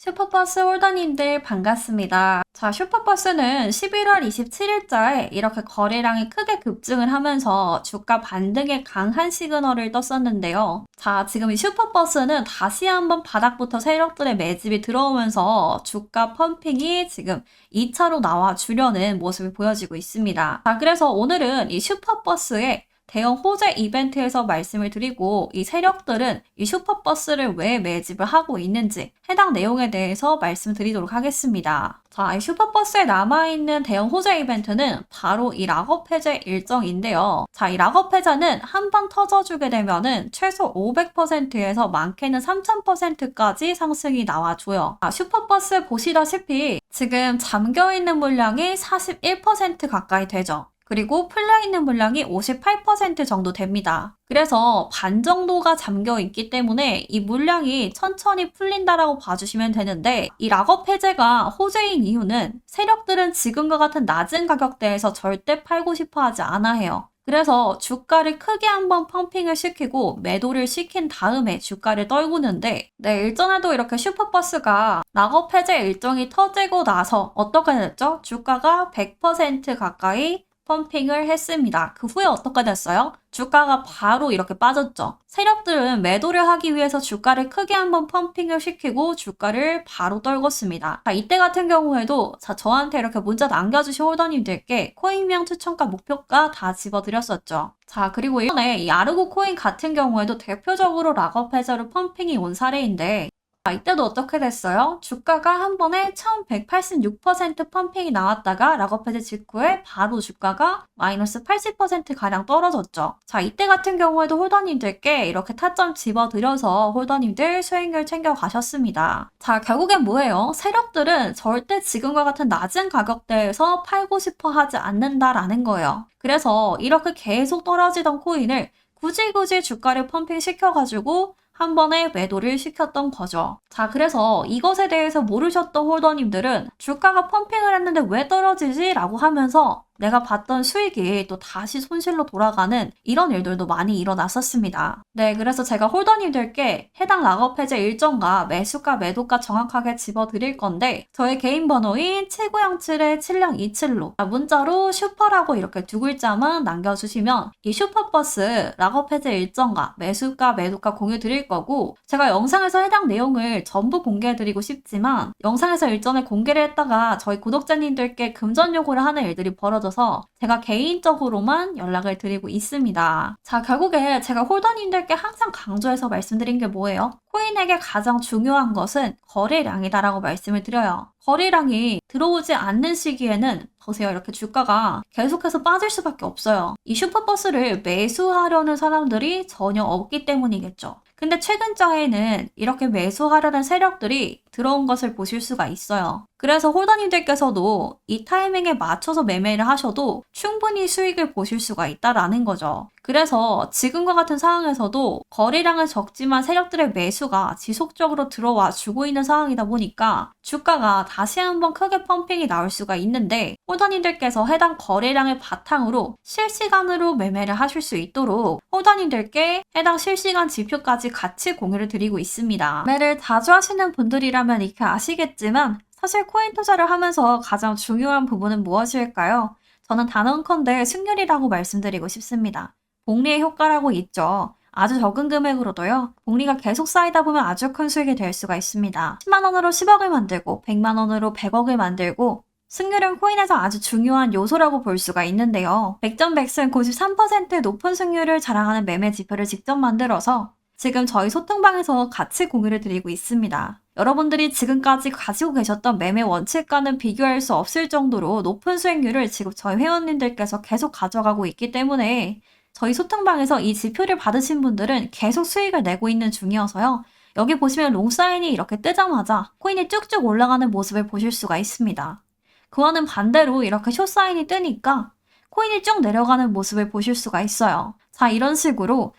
슈퍼버스 홀더님들 반갑습니다. 자, 슈퍼버스는 11월 27일자에 이렇게 거래량이 크게 급증을 하면서 주가 반등에 강한 시그널을 떴었는데요. 자, 지금 이 슈퍼버스는 다시 한번 바닥부터 세력들의 매집이 들어오면서 주가 펌핑이 지금 2차로 나와 주려는 모습이 보여지고 있습니다. 자, 그래서 오늘은 이 슈퍼버스의 대형 호재 이벤트에서 말씀을 드리고 이 세력들은 이 슈퍼버스를 왜 매집을 하고 있는지 해당 내용에 대해서 말씀드리도록 하겠습니다. 자, 이 슈퍼버스에 남아있는 대형 호재 이벤트는 바로 이 락업 해제 일정인데요. 자, 이 락업 해제는 한 번 터져주게 되면은 최소 500%에서 많게는 3000%까지 상승이 나와줘요. 자, 슈퍼버스 보시다시피 지금 잠겨있는 물량이 41% 가까이 되죠. 그리고 풀려있는 물량이 58% 정도 됩니다. 그래서 반 정도가 잠겨 있기 때문에 이 물량이 천천히 풀린다라고 봐주시면 되는데 이 락업 해제가 호재인 이유는 세력들은 지금과 같은 낮은 가격대에서 절대 팔고 싶어 하지 않아 해요. 그래서 주가를 크게 한번 펌핑을 시키고 매도를 시킨 다음에 주가를 떨구는데 네, 일전에도 이렇게 슈퍼버스가 락업 해제 일정이 터지고 나서 어떻게 됐죠? 주가가 100% 가까이 펌핑을 했습니다. 그 후에 어떻게 됐어요? 주가가 바로 이렇게 빠졌죠. 세력들은 매도를 하기 위해서 주가를 크게 한번 펌핑을 시키고 주가를 바로 떨궜습니다. 자, 이때 같은 경우에도 자, 저한테 이렇게 문자 남겨주신 홀더님들께 코인명 추천가 목표가 다 집어드렸었죠. 자, 그리고 이번에 이 아르고 코인 같은 경우에도 대표적으로 락업 해저로 펌핑이 온 사례인데 자, 이때도 어떻게 됐어요? 주가가 한 번에 1186% 펌핑이 나왔다가 락업해제 직후에 바로 주가가 마이너스 80%가량 떨어졌죠. 자, 이때 같은 경우에도 홀더님들께 이렇게 타점 집어드려서 홀더님들 수익률 챙겨가셨습니다. 자, 결국엔 뭐예요? 세력들은 절대 지금과 같은 낮은 가격대에서 팔고 싶어 하지 않는다라는 거예요. 그래서 이렇게 계속 떨어지던 코인을 굳이 굳이 주가를 펌핑 시켜가지고 한 번에 매도를 시켰던 거죠. 자, 그래서 이것에 대해서 모르셨던 홀더님들은 주가가 펌핑을 했는데 왜 떨어지지? 라고 하면서 내가 봤던 수익이 또 다시 손실로 돌아가는 이런 일들도 많이 일어났었습니다. 네, 그래서 제가 홀더님들께 해당 락업 해제 일정과 매수가 매도가 정확하게 집어드릴 건데 저의 개인 번호인 7907-7027로 문자로 슈퍼라고 이렇게 두 글자만 남겨주시면 이 슈퍼버스 락업 해제 일정과 매수가 매도가 공유 드릴 거고 제가 영상에서 해당 내용을 전부 공개해드리고 싶지만 영상에서 일전에 공개를 했다가 저희 구독자님들께 금전 요구를 하는 일들이 벌어져 있어서 제가 개인적으로만 연락을 드리고 있습니다. 자, 결국에 제가 홀더님들께 항상 강조해서 말씀드린 게 뭐예요? 코인에게 가장 중요한 것은 거래량이다라고 말씀을 드려요. 거래량이 들어오지 않는 시기에는 보세요. 이렇게 주가가 계속해서 빠질 수밖에 없어요. 이 슈퍼버스를 매수하려는 사람들이 전혀 없기 때문이겠죠. 근데 최근자에는 이렇게 매수하려는 세력들이 들어온 것을 보실 수가 있어요. 그래서 홀더님들께서도 이 타이밍에 맞춰서 매매를 하셔도 충분히 수익을 보실 수가 있다라는 거죠. 그래서 지금과 같은 상황에서도 거래량은 적지만 세력들의 매수가 지속적으로 들어와 주고 있는 상황이다 보니까 주가가 다시 한번 크게 펌핑이 나올 수가 있는데 홀더님들께서 해당 거래량을 바탕으로 실시간으로 매매를 하실 수 있도록 홀더님들께 해당 실시간 지표까지 같이 공유를 드리고 있습니다. 매매를 자주 하시는 분들이라면 이렇게 아시겠지만 사실 코인 투자를 하면서 가장 중요한 부분은 무엇일까요? 저는 단언컨대 승률이라고 말씀드리고 싶습니다. 복리의 효과라고 있죠. 아주 적은 금액으로도요. 복리가 계속 쌓이다 보면 아주 큰 수익이 될 수가 있습니다. 10만 원으로 10억을 만들고 100만 원으로 100억을 만들고 승률은 코인에서 아주 중요한 요소라고 볼 수가 있는데요. 100점 100승 93%의 높은 승률을 자랑하는 매매 지표를 직접 만들어서 지금 저희 소통방에서 같이 공유를 드리고 있습니다. 여러분들이 지금까지 가지고 계셨던 매매 원칙과는 비교할 수 없을 정도로 높은 수익률을 지금 저희 회원님들께서 계속 가져가고 있기 때문에 저희 소통방에서 이 지표를 받으신 분들은 계속 수익을 내고 있는 중이어서요. 여기 보시면 롱사인이 이렇게 뜨자마자 코인이 쭉쭉 올라가는 모습을 보실 수가 있습니다. 그와는 반대로 이렇게 숏사인이 뜨니까 코인이 쭉 내려가는 모습을 보실 수가 있어요. 자, 이런 식으로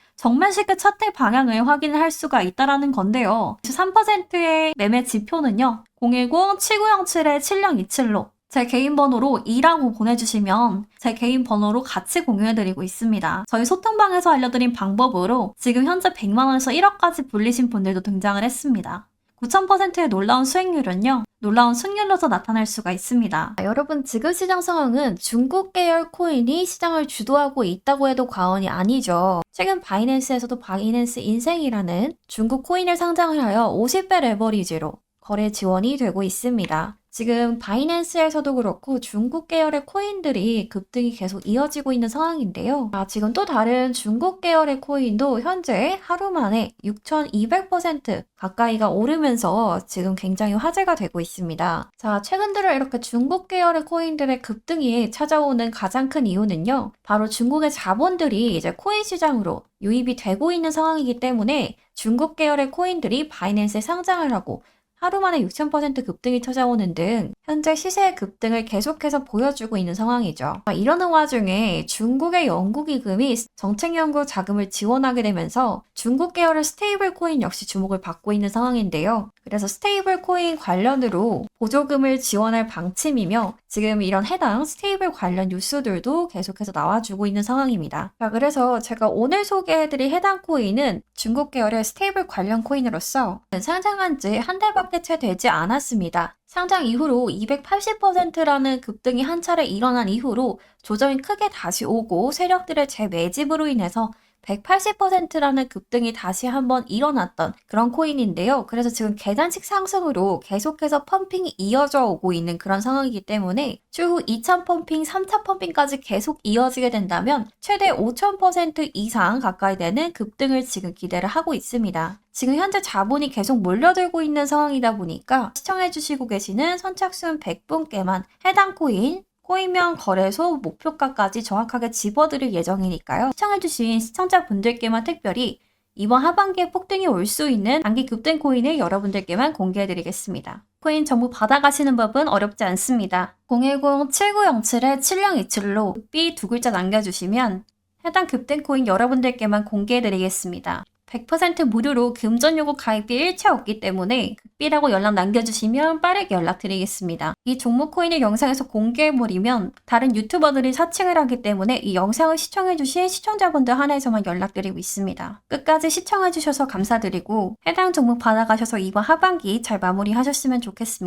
쉽게 차트 방향을 확인할 수가 있다라는 건데요. 3%의 매매 지표는요. 010-7907-7027로 제 개인 번호로 2라고 보내주시면 제 개인 번호로 같이 공유해드리고 있습니다. 저희 소통방에서 알려드린 방법으로 지금 현재 100만원에서 1억까지 불리신 분들도 등장을 했습니다. 9,000%의 놀라운 수익률은요, 놀라운 승률로서 나타날 수가 있습니다. 여러분, 지금 시장 상황은 중국 계열 코인이 시장을 주도하고 있다고 해도 과언이 아니죠. 최근 바이낸스에서도 바이낸스 인생이라는 중국 코인을 상장을 하여 50배 레버리지로 거래 지원이 되고 있습니다. 지금 바이낸스에서도 그렇고 중국 계열의 코인들이 급등이 계속 이어지고 있는 상황인데요. 아, 지금 또 다른 중국 계열의 코인도 현재 하루 만에 6,200% 가까이가 오르면서 지금 굉장히 화제가 되고 있습니다. 자, 최근 들어 이렇게 중국 계열의 코인들의 급등이 찾아오는 가장 큰 이유는요. 바로 중국의 자본들이 이제 코인 시장으로 유입이 되고 있는 상황이기 때문에 중국 계열의 코인들이 바이낸스에 상장을 하고 하루 만에 6,000% 급등이 찾아오는 등 현재 시세의 급등을 계속해서 보여주고 있는 상황이죠. 아, 이러는 와중에 중국의 연구기금이 정책연구 자금을 지원하게 되면서 중국 계열의 스테이블 코인 역시 주목을 받고 있는 상황인데요. 그래서 스테이블 코인 관련으로 보조금을 지원할 방침이며 지금 이런 해당 스테이블 관련 뉴스들도 계속해서 나와주고 있는 상황입니다. 자, 그래서 제가 오늘 소개해드릴 해당 코인은 중국 계열의 스테이블 관련 코인으로서 상장한 지 한 달밖에 채 되지 않았습니다. 상장 이후로 280%라는 급등이 한 차례 일어난 이후로 조정이 크게 다시 오고 세력들의 재매집으로 인해서 180%라는 급등이 다시 한번 일어났던 그런 코인인데요. 그래서 지금 계단식 상승으로 계속해서 펌핑이 이어져 오고 있는 그런 상황이기 때문에 추후 2차 펌핑, 3차 펌핑까지 계속 이어지게 된다면 최대 5000% 이상 가까이 되는 급등을 지금 기대를 하고 있습니다. 지금 현재 자본이 계속 몰려들고 있는 상황이다 보니까 시청해주시고 계시는 선착순 100분께만 해당 코인 코인명 거래소 목표가까지 정확하게 집어드릴 예정이니까요. 시청해주신 시청자분들께만 특별히 이번 하반기에 폭등이 올 수 있는 단기 급등 코인을 여러분들께만 공개해드리겠습니다. 코인 정보 받아가시는 법은 어렵지 않습니다. 010-7907-7027로 B 두 글자 남겨주시면 해당 급등 코인 여러분들께만 공개해드리겠습니다. 100% 무료로 금전 요구 가입비 일체 없기 때문에 급비라고 연락 남겨주시면 빠르게 연락드리겠습니다. 이 종목 코인을 영상에서 공개해버리면 다른 유튜버들이 사칭을 하기 때문에 이 영상을 시청해주신 시청자분들 한해서만 연락드리고 있습니다. 끝까지 시청해주셔서 감사드리고 해당 종목 받아가셔서 이번 하반기 잘 마무리하셨으면 좋겠습니다.